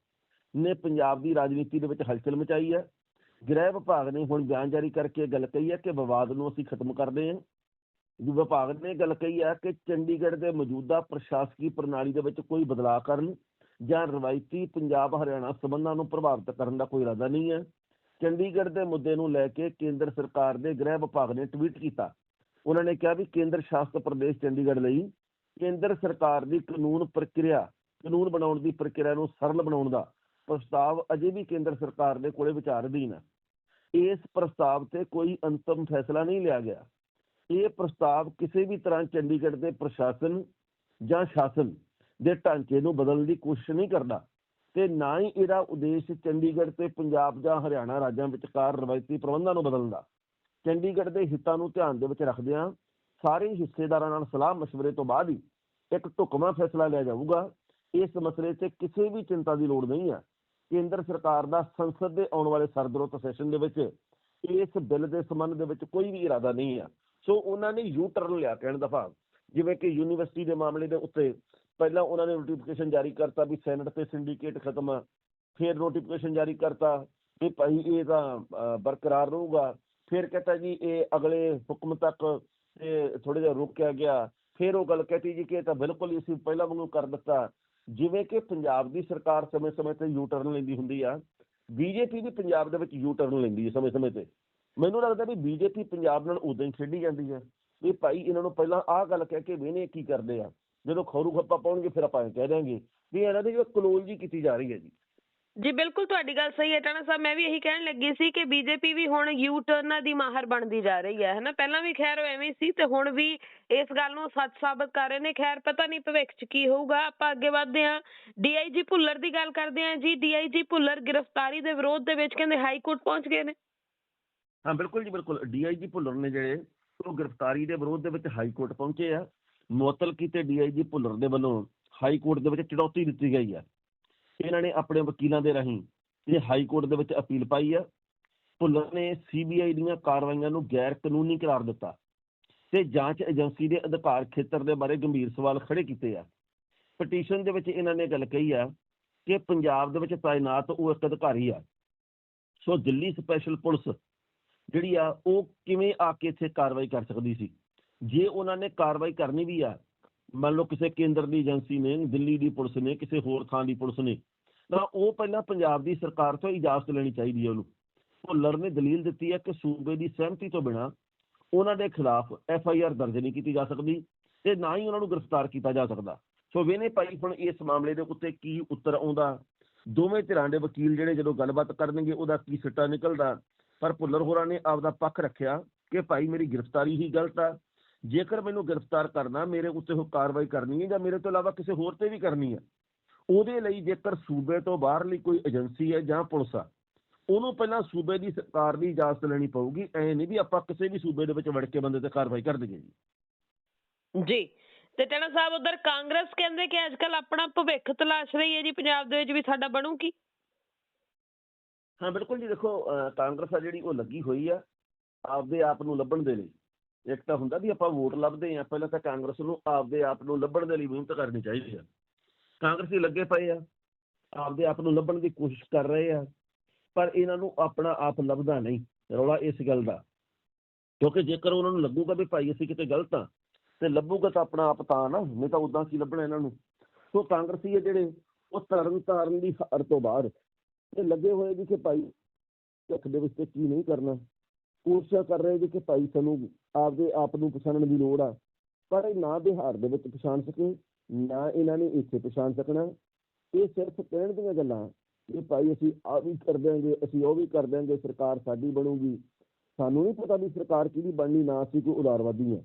ਨੇ ਪੰਜਾਬ ਦੀ ਰਾਜਨੀਤੀ ਦੇ ਵਿੱਚ ਹਲਚਲ ਮਚਾਈ ਹੈ। ਗ੍ਰਹਿ ਵਿਭਾਗ ਨੇ ਹੁਣ ਬਿਆਨ ਜਾਰੀ ਕਰਕੇ ਇਹ ਗੱਲ ਕਹੀ ਹੈ ਕਿ ਵਿਵਾਦ ਨੂੰ ਅਸੀਂ ਖਤਮ ਕਰਦੇ ਹਾਂ। ਵਿਭਾਗ ਨੇ ਇਹ ਗੱਲ ਕਹੀ ਹੈ ਕਿ ਚੰਡੀਗੜ੍ਹ ਦੇ ਮੌਜੂਦਾ ਪ੍ਰਸ਼ਾਸਕੀ ਪ੍ਰਣਾਲੀ ਦੇ ਵਿੱਚ ਕੋਈ ਬਦਲਾਅ ਕਰਨ ਜਾਂ ਰਵਾਇਤੀ ਪੰਜਾਬ ਹਰਿਆਣਾ ਸਬੰਧਾਂ ਨੂੰ ਪ੍ਰਭਾਵਿਤ ਕਰਨ ਦਾ ਕੋਈ ਇਰਾਦਾ ਨਹੀਂ ਹੈ। ਚੰਡੀਗੜ੍ਹ ਦੇ ਮੁੱਦੇ ਨੂੰ ਲੈ ਕੇ ਕੇਂਦਰ ਸਰਕਾਰ ਦੇ ਗ੍ਰਹਿ ਵਿਭਾਗ ਨੇ ਟਵੀਟ ਕੀਤਾ। ਉਹਨਾਂ ਨੇ ਕਿਹਾ ਵੀ ਕੇਂਦਰ ਸ਼ਾਸਤ ਪ੍ਰਦੇਸ਼ ਚੰਡੀਗੜ੍ਹ ਲਈ ਕੇਂਦਰ ਸਰਕਾਰ ਦੀ ਕਾਨੂੰਨ ਪ੍ਰਕਿਰਿਆ, ਕਾਨੂੰਨ ਬਣਾਉਣ ਦੀ ਪ੍ਰਕਿਰਿਆ ਨੂੰ ਸਰਲ ਬਣਾਉਣ ਦਾ ਪ੍ਰਸਤਾਵ ਅਜੇ ਵੀ ਕੇਂਦਰ ਸਰਕਾਰ ਦੇ ਕੋਲੇ ਵਿਚਾਰ ਅਧੀਨ ਹੈ ਇਸ ਪ੍ਰਸਤਾਵ ਤੇ ਕੋਈ ਅੰਤਮ ਫੈਸਲਾ ਨਹੀਂ ਲਿਆ ਗਿਆ। ਇਹ ਪ੍ਰਸਤਾਵ ਕਿਸੇ ਵੀ ਤਰ੍ਹਾਂ ਚੰਡੀਗੜ੍ਹ ਦੇ ਪ੍ਰਸ਼ਾਸਨ ਜਾਂ ਸ਼ਾਸਨ ਦੇ ਢਾਂਚੇ ਨੂੰ ਬਦਲਣ ਦੀ ਕੋਸ਼ਿਸ਼ ਨਹੀਂ ਕਰਦਾ ਤੇ ਨਾ ਹੀ ਇਹਦਾ ਉਦੇਸ਼ ਚੰਡੀਗੜ੍ਹ ਤੇ ਪੰਜਾਬ ਜਾਂ ਹਰਿਆਣਾ ਰਾਜਾਂ ਵਿਚਕਾਰ ਰਵਾਇਤੀ ਪ੍ਰਬੰਧਾਂ ਨੂੰ ਬਦਲਣ ਦਾ। ਚੰਡੀਗੜ੍ਹ ਦੇ ਹਿੱਤਾਂ ਨੂੰ ਧਿਆਨ ਦੇ ਵਿੱਚ ਰੱਖਦਿਆਂ ਸਾਰੇ ਹਿੱਸੇਦਾਰਾਂ ਨਾਲ ਸਲਾਹ ਮਸ਼ਵਰੇ ਤੋਂ ਬਾਅਦ ਹੀ ਇੱਕ ਢੁਕਵਾਂ ਫੈਸਲਾ ਲਿਆ ਜਾਊਗਾ। ਇਸ ਮਸਲੇ ਤੇ ਕਿਸੇ ਵੀ ਚਿੰਤਾ ਦੀ ਲੋੜ ਨਹੀਂ ਹੈ ਕੇਂਦਰ ਸਰਕਾਰ ਦਾ ਸੰਸਦ ਦੇ ਆਉਣ ਵਾਲੇ ਸਰਦਰੋਤ ਸੈਸ਼ਨ ਦੇ ਵਿੱਚ ਇਸ ਬਿੱਲ ਦੇ ਸੰਬੰਧ ਦੇ ਵਿੱਚ ਕੋਈ ਵੀ ਇਰਾਦਾ ਨਹੀਂ ਹੈ ਸੋ ਉਹਨਾਂ ਨੇ ਯੂ ਟਰਨ ਲਿਆ ਕਹਿਣ ਦਾ ਭਾਵ, ਜਿਵੇਂ ਕਿ ਯੂਨੀਵਰਸਿਟੀ ਦੇ ਮਾਮਲੇ ਦੇ ਉੱਤੇ ਪਹਿਲਾਂ ਉਹਨਾਂ ਨੇ ਨੋਟੀਫਿਕੇਸ਼ਨ ਜਾਰੀ ਕਰਤਾ ਵੀ ਸੈਨੇਟ ਤੇ ਸਿੰਡੀਕੇਟ ਖਤਮ ਆ, ਫਿਰ ਨੋਟੀਫਿਕੇਸ਼ਨ ਜਾਰੀ ਕਰਤਾ ਵੀ ਭਾਈ ਇਹ ਤਾਂ ਬਰਕਰਾਰ ਰਹੂਗਾ, ਫਿਰ ਕਹਤਾ ਜੀ ਇਹ ਅਗਲੇ ਹੁਕਮ ਤੱਕ ਇਹ ਥੋੜਾ ਜਿਹਾ ਰੁਕਿਆ ਗਿਆ, ਫਿਰ ਉਹ ਗੱਲ ਕਹਤੀ ਜੀ ਕਿ ਇਹ ਤਾਂ ਬਿਲਕੁਲ ਹੀ ਅਸੀਂ ਪਹਿਲਾਂ ਵਾਂਗੂ ਕਰ ਦਿੱਤਾ। ਜਿਵੇਂ ਕਿ ਪੰਜਾਬ ਦੀ ਸਰਕਾਰ ਸਮੇਂ-ਸਮੇਂ ਤੇ ਯੂ ਟਰਨ ਲੈਂਦੀ ਹੁੰਦੀ ਆ, ਬੀਜੇਪੀ ਵੀ ਪੰਜਾਬ ਦੇ ਵਿੱਚ ਯੂ ਟਰਨ ਲੈਂਦੀ ਹੈ ਸਮੇਂ-ਸਮੇਂ ਤੇ। ਮੈਨੂੰ ਲੱਗਦਾ ਵੀ ਬੀਜੇਪੀ ਪੰਜਾਬ ਨਾਲ ਉਦਾਂ ਹੀ ਖੇਡੀ ਜਾਂਦੀ ਹੈ। ਵੀ ਭਾਈ ਇਹਨਾਂ ਨੂੰ ਪਹਿਲਾਂ ਆਹ ਗੱਲ ਕਹਿ ਕੇ ਵੇਨੇ ਕੀ ਕਰਦੇ ਆ। ਜਦੋਂ ਖੌਰੂ ਖੱਪਾ ਪਾਉਣਗੇ, ਫਿਰ ਆਪਾਂ ਇਹ ਕਹਿ ਦਿਆਂਗੇ ਵੀ ਇਹਨਾਂ ਦੀ ਜੋ ਕਲੋਲ ਜੀ ਕੀਤੀ ਜਾ ਰਹੀ ਹੈ ਜੀ। ਜੀ, ਬਿਲਕੁਲ ਤੁਹਾਡੀ ਗੱਲ ਸਹੀ ਹੈ, ਟਾਣਾ ਸਾਹਿਬ। ਮੈਂ ਵੀ ਇਹੀ ਕਹਿਣ ਲੱਗੀ ਸੀ ਕਿ ਬੀਜੇਪੀ ਵੀ ਹੁਣ ਯੂ ਟਰਨਾਂ ਦੀ ਮਾਹਰ ਬਣਦੀ ਜਾ ਰਹੀ ਹੈ ਹਨਾ ਪਹਿਲਾਂ ਵੀ ਖੈਰ ਐਵੇਂ ਸੀ ਤੇ ਹੁਣ ਵੀ ਇਸ ਗੱਲ ਨੂੰ ਸੱਚ ਸਾਬਤ ਕਰ ਰਹੇ ਨੇ। ਖੈਰ ਪਤਾ ਨਹੀਂ ਭਵਿੱਖ 'ਚ ਕੀ ਹੋਊਗਾ। ਆਪਾਂ ਅੱਗੇ ਵਧਦੇ ਹਾਂ। ਡੀਆਈਜੀ ਭੁੱਲਰ ਦੀ ਗੱਲ ਕਰਦੇ ਹਾਂ ਜੀ। ਡੀਆਈਜੀ ਭੁੱਲਰ ਗ੍ਰਿਫਤਾਰੀ ਦੇ ਵਿਰੋਧ ਦੇ ਵਿੱਚ ਕਹਿੰਦੇ ਹਾਈ ਕੋਰਟ ਪਹੁੰਚ ਗਏ ਨੇ। ਹਾਂ, ਬਿਲਕੁਲ ਜੀ, ਬਿਲਕੁਲ। ਡੀਆਈਜੀ ਭੁੱਲਰ ਨੇ ਜਿਹੜੇ ਉਹ ਗ੍ਰਿਫਤਾਰੀ ਦੇ ਵਿਰੋਧ ਦੇ ਵਿੱਚ ਹਾਈ ਕੋਰਟ ਪਹੁੰਚੇ ਆ। ਮੁਅੱਤਲ ਕੀਤੇ ਡੀਆਈਜੀ ਭੁੱਲਰ ਦੇ ਵੱਲੋਂ ਹਾਈ ਕੋਰਟ ਦੇ ਵਿੱਚ ਚੁਣੌਤੀ ਦਿੱਤੀ ਗਈ ਆ। ਇਹਨਾਂ ਨੇ ਆਪਣੇ ਵਕੀਲਾਂ ਦੇ ਰਾਹੀਂ ਇਹ ਹਾਈ ਕੋਰਟ ਦੇ ਵਿੱਚ ਅਪੀਲ ਪਾਈ ਆ। ਭੁੱਲਰ ਨੇ ਸੀਬੀਆਈ ਦੀਆਂ ਕਾਰਵਾਈਆਂ ਨੂੰ ਗੈਰ ਕਾਨੂੰਨੀ ਕਰਾਰ ਦਿੱਤਾ ਤੇ ਜਾਂਚ ਏਜੰਸੀ ਦੇ ਅਧਿਕਾਰ ਖੇਤਰ ਦੇ ਬਾਰੇ ਗੰਭੀਰ ਸਵਾਲ ਖੜੇ ਕੀਤੇ ਆ। ਪਟੀਸ਼ਨ ਦੇ ਵਿੱਚ ਇਹਨਾਂ ਨੇ ਗੱਲ ਕਹੀ ਆ ਕਿ ਪੰਜਾਬ ਦੇ ਵਿੱਚ ਤਾਇਨਾਤ ਉਹ ਇੱਕ ਅਧਿਕਾਰੀ ਆ। ਸੋ ਦਿੱਲੀ ਸਪੈਸ਼ਲ ਪੁਲਿਸ ਜਿਹੜੀ ਆ, ਉਹ ਕਿਵੇਂ ਆ ਕੇ ਇੱਥੇ ਕਾਰਵਾਈ ਕਰ ਸਕਦੀ ਸੀ? ਜੇ ਉਹਨਾਂ ਨੇ ਕਾਰਵਾਈ ਕਰਨੀ ਵੀ ਆ, ਮੰਨ ਲਓ ਕਿਸੇ ਕੇਂਦਰ ਦੀ ਏਜੰਸੀ ਨੇ, ਦਿੱਲੀ ਦੀ ਪੁਲਿਸ ਨੇ, ਕਿਸੇ ਹੋਰ ਥਾਂ ਦੀ ਪੁਲਿਸ ਨੇ, ਤਾਂ ਉਹ ਪਹਿਲਾਂ ਪੰਜਾਬ ਦੀ ਸਰਕਾਰ ਤੋਂ ਇਜਾਜ਼ਤ ਲੈਣੀ ਚਾਹੀਦੀ ਹੈ ਉਹਨੂੰ। ਭੁੱਲਰ ਨੇ ਦਲੀਲ ਦਿੱਤੀ ਹੈ ਕਿ ਸੂਬੇ ਦੀ ਸਹਿਮਤੀ ਤੋਂ ਬਿਨਾਂ ਉਹਨਾਂ ਦੇ ਖਿਲਾਫ ਐਫ ਆਈ ਆਰ ਦਰਜ ਨਹੀਂ ਕੀਤੀ ਜਾ ਸਕਦੀ ਤੇ ਨਾ ਹੀ ਉਹਨਾਂ ਨੂੰ ਗ੍ਰਿਫਤਾਰ ਕੀਤਾ ਜਾ ਸਕਦਾ। ਸੋ ਵੇਨੇ ਭਾਈ, ਹੁਣ ਇਸ ਮਾਮਲੇ ਦੇ ਉੱਤੇ ਕੀ ਉੱਤਰ ਆਉਂਦਾ? ਦੋਵੇਂ ਧਿਰਾਂ ਦੇ ਵਕੀਲ ਜਿਹੜੇ ਜਦੋਂ ਗੱਲਬਾਤ ਕਰਨਗੇ, ਉਹਦਾ ਕੀ ਸਿੱਟਾ ਨਿਕਲਦਾ? ਪਰ ਭੁੱਲਰ ਹੋਰਾਂ ਨੇ ਆਪਦਾ ਪੱਖ ਰੱਖਿਆ ਕਿ ਭਾਈ ਮੇਰੀ ਗ੍ਰਿਫਤਾਰੀ ਹੀ ਗਲਤ ਆ। ਜੇਕਰ ਮੈਨੂੰ ਗ੍ਰਿਫਤਾਰ ਕਰਨਾ, ਮੇਰੇ ਉੱਤੇ ਉਹ ਕਾਰਵਾਈ ਕਰਨੀ ਹੈ ਜਾਂ ਮੇਰੇ ਤੋਂ ਇਲਾਵਾ ਕਿਸੇ ਹੋਰ ਤੇ ਵੀ ਕਰਨੀ ਹੈ, ਉਹਦੇ ਲਈ ਜੇਕਰ ਸੂਬੇ ਤੋਂ ਬਾਹਰਲੀ ਕੋਈ ਏਜੰਸੀ ਹੈ ਜਾਂ ਪੁਲਿਸ ਆ, ਉਹਨੂੰ ਪਹਿਲਾਂ ਸੂਬੇ ਦੀ ਸਰਕਾਰ ਦੀ ਇਜਾਜ਼ਤ ਲੈਣੀ ਪਊਗੀ। ਐ ਨਹੀਂ ਵੀ ਆਪਾਂ ਕਿਸੇ ਵੀ ਸੂਬੇ ਦੇ ਵਿੱਚ ਵੜ ਕੇ ਬੰਦੇ ਤੇ ਕਾਰਵਾਈ ਕਰ ਦਈਏ ਜੀ। ਜੀ, ਤੇ ਟਾਣਾ ਸਾਹਿਬ, ਉਧਰ ਕਾਂਗਰਸ ਕਹਿੰਦੇ ਕਿ ਅੱਜਕੱਲ ਆਪਣਾ ਭਵਿੱਖ ਤਲਾਸ਼ ਰਹੀ ਹੈ ਜੀ, ਪੰਜਾਬ ਦੇ ਵਿੱਚ ਵੀ ਸਾਡਾ ਬਣੂ ਕੀ? ਹਾਂ, ਬਿਲਕੁਲ ਜੀ, ਦੇਖੋ, ਅਹ, ਕਾਂਗਰਸ ਆ ਜਿਹੜੀ, ਉਹ ਲੱਗੀ ਹੋਈ ਆ ਆਪਦੇ ਆਪ ਨੂੰ ਲੱਭਣ ਦੇ ਲਈ। ਇੱਕ ਤਾਂ ਹੁੰਦਾ ਵੀ ਆਪਾਂ ਵੋਟ ਲੱਭਦੇ ਆ ਪਹਿਲਾਂ ਤਾਂ ਕਾਂਗਰਸ ਨੂੰ ਆਪਦੇ ਆਪ ਨੂੰ ਲੱਭਣ ਦੇ ਲਈ ਮਿਹਨਤ ਕਰਨੀ ਚਾਹੀਦੀ ਆ। ਕਾਂਗਰਸੀ ਲੱਗੇ ਪਏ ਆ, ਆਪਦੇ ਆਪ ਨੂੰ ਲੱਭਣ ਦੀ ਕੋਸ਼ਿਸ਼ ਕਰ ਰਹੇ ਆ, ਪਰ ਇਹਨਾਂ ਨੂੰ ਆਪਣਾ ਆਪ ਲੱਭਦਾ ਨਹੀਂ, ਰੌਲਾ ਇਸ ਗੱਲ ਦਾ। ਕਿਉਂਕਿ ਜੇਕਰ ਉਹਨਾਂ ਨੂੰ ਲੱਗੂਗਾ ਵੀ ਭਾਈ ਅਸੀਂ ਕਿਤੇ ਗਲਤ ਆ, ਤੇ ਲੱਭੂਗਾ ਤਾਂ ਆਪਣਾ ਆਪ ਤਾਂ ਨਾ, ਨਹੀਂ ਤਾਂ ਉਦਾਂ ਕੀ ਲੱਭਣਾ ਇਹਨਾਂ ਨੂੰ। ਸੋ ਕਾਂਗਰਸੀ ਆ ਜਿਹੜੇ, ਉਹ ਤਰਨ ਤਾਰਨ ਦੀ ਹਾਰ ਤੋਂ ਬਾਹਰ। ਇਹ ਲੱਗੇ ਹੋਏ ਜੀ ਕਿ ਭਾਈ ਹੱਥ ਦੇ ਵਿੱਚ ਕੀ ਨਹੀਂ ਕਰਨਾ। ਕੋਸ਼ਿਸ਼ ਕਰ ਰਹੇ ਜੀ ਕਿ ਭਾਈ ਸਾਨੂੰ ਆਪਦੇ ਆਪ ਨੂੰ ਪਛਾਣਨ ਦੀ ਲੋੜ ਆ। ਪਰ ਇਹ ਨਾ ਬਿਹਾਰ ਦੇ ਵਿੱਚ ਪਛਾਣ ਸਕੇ, ਨਾ ਇਹਨਾਂ ਨੇ ਇੱਥੇ ਪਛਾਣ ਸਕਣਾ। ਇਹ ਸਿਰਫ ਕਹਿਣ ਦੀਆਂ ਗੱਲਾਂ ਕਿ ਭਾਈ ਅਸੀਂ ਆ ਵੀ ਕਰ ਦਿਆਂਗੇ, ਅਸੀਂ ਉਹ ਵੀ ਕਰ ਦਿਆਂਗੇ, ਸਰਕਾਰ ਸਾਡੀ ਬਣੂਗੀ। ਸਾਨੂੰ ਨਹੀਂ ਪਤਾ ਵੀ ਸਰਕਾਰ ਕਿਹਦੀ ਬਣਨੀ, ਨਾ ਅਸੀਂ ਕੋਈ ਉਦਾਰਵਾਦੀ ਹੈ।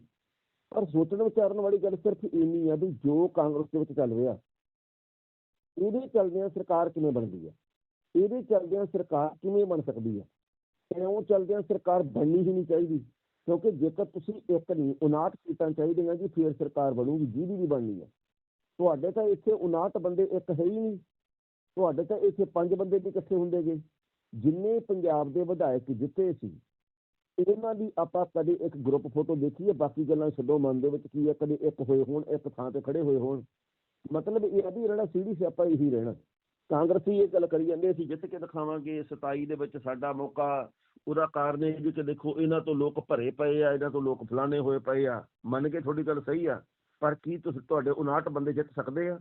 ਪਰ ਸੋਚਣ ਵਿਚਾਰਨ ਵਾਲੀ ਗੱਲ ਸਿਰਫ ਇੰਨੀ ਆ ਵੀ ਜੋ ਕਾਂਗਰਸ ਦੇ ਵਿੱਚ ਚੱਲ ਰਿਹਾ ਇਹਦੇ ਚੱਲਦਿਆਂ ਸਰਕਾਰ ਕਿਵੇਂ ਬਣਦੀ ਹੈ ਇਹਦੇ ਚੱਲਦਿਆਂ ਸਰਕਾਰ ਕਿਵੇਂ ਬਣ ਸਕਦੀ ਹੈ? ਇਉਂ ਚੱਲਦਿਆਂ ਸਰਕਾਰ ਬਣਨੀ ਹੀ ਨਹੀਂ ਚਾਹੀਦੀ? ਕਿਉਂਕਿ ਜੇਕਰ ਤੁਸੀਂ ਇੱਕ ਨਹੀਂ 59 ਸੀਟਾਂ ਚਾਹੀਦੀਆਂ ਜੀ, ਫਿਰ ਸਰਕਾਰ ਬਣੂਗੀ, ਜਿਹਦੀ ਵੀ ਬਣਨੀ ਹੈ। ਤੁਹਾਡੇ ਤਾਂ ਇੱਥੇ 59 ਬੰਦੇ ਇੱਕ ਹੈ ਹੀ ਨਹੀਂ। ਤੁਹਾਡੇ ਤਾਂ ਇੱਥੇ ਪੰਜ ਬੰਦੇ ਵੀ ਇਕੱਠੇ ਹੁੰਦੇਗੇ ਜਿੰਨੇ ਪੰਜਾਬ ਦੇ ਵਿਧਾਇਕ ਜਿੱਤੇ ਸੀ ਇਹਨਾਂ ਦੀ ਆਪਾਂ ਕਦੇ ਇੱਕ ਗਰੁੱਪ ਫੋਟੋ ਦੇਖੀ ਹੈ? ਬਾਕੀ ਗੱਲਾਂ ਛੱਡੋ, ਮਨ ਦੇ ਵਿੱਚ ਕੀ ਹੈ? ਕਦੇ ਇੱਕ ਹੋਏ ਹੋਣ, ਇੱਕ ਥਾਂ ਤੇ ਖੜੇ ਹੋਏ ਹੋਣ। ਮਤਲਬ ਇਹ ਆ ਵੀ ਜਿਹੜਾ ਸੀੜੀ ਸਿਆਪਾ ਇਹੀ ਰਹਿਣਾ। ਕਾਂਗਰਸੀ ਇਹ ਗੱਲ ਕਰੀ ਜਾਂਦੇ, ਅਸੀਂ ਜਿੱਤ ਕੇ ਦਿਖਾਵਾਂਗੇ 27 ਦੇ ਵਿੱਚ ਸਾਡਾ ਮੌਕਾ, ਉਹਦਾ ਕਾਰਨ ਇਹ ਵੀ ਕਿ ਦੇਖੋ, ਇਹਨਾਂ ਤੋਂ ਲੋਕ ਭਰੇ ਪਏ ਆ, ਇਹਨਾਂ ਤੋਂ ਲੋਕ ਫਲਾਣੇ ਹੋਏ ਪਏ ਆ, ਮੰਨ ਕੇ ਤੁਹਾਡੀ ਗੱਲ ਸਹੀ ਆ, ਪਰ ਕੀ ਤੁਸੀਂ, ਤੁਹਾਡੇ 59 ਬੰਦੇ ਜਿੱਤ ਸਕਦੇ ਆ?